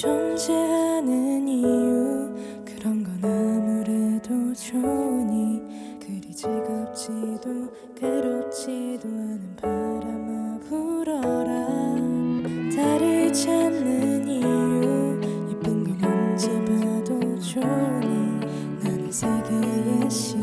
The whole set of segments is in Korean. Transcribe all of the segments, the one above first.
존재하는 이유 그런 건 아무래도 좋으니 그리 지갑지도 괴롭지도 않은 바람아 불어라. 달을 찾는 이유 예쁜 건 언제 봐도 좋으니 나는 세계의 시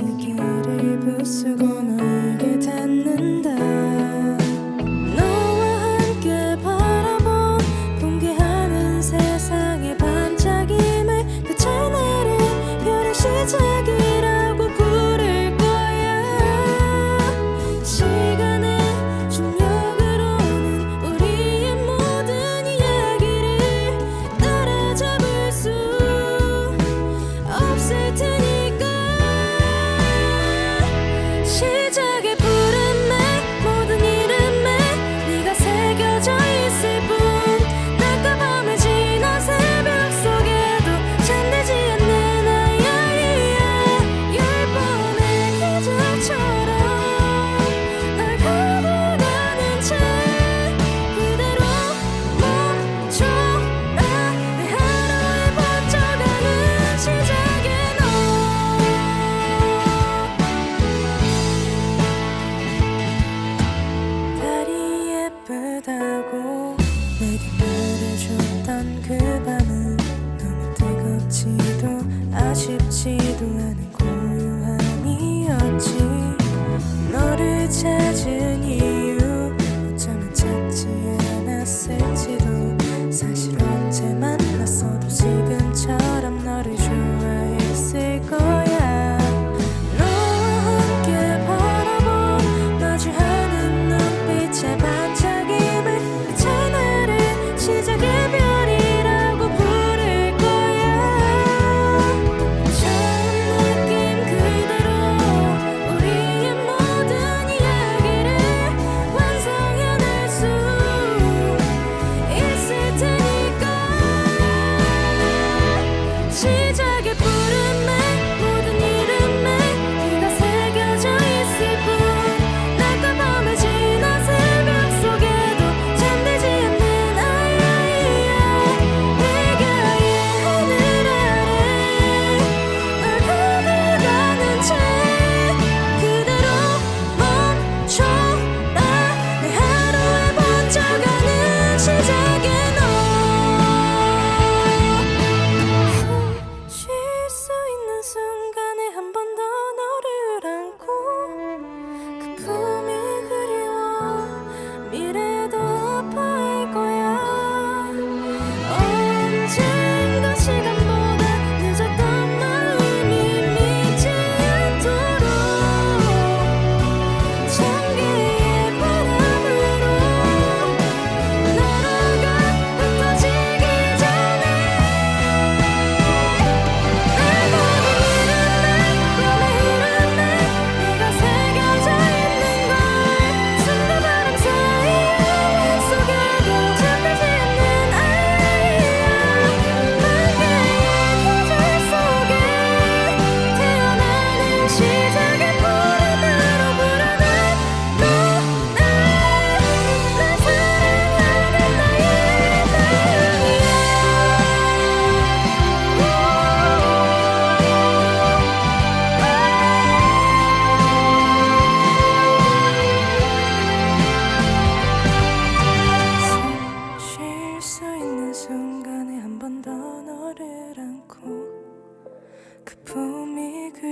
힘들다고 내게 말해줬던 그 밤은 너무 뜨겁지도 아쉽지도 않은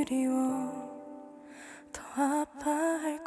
그리워 더 아파할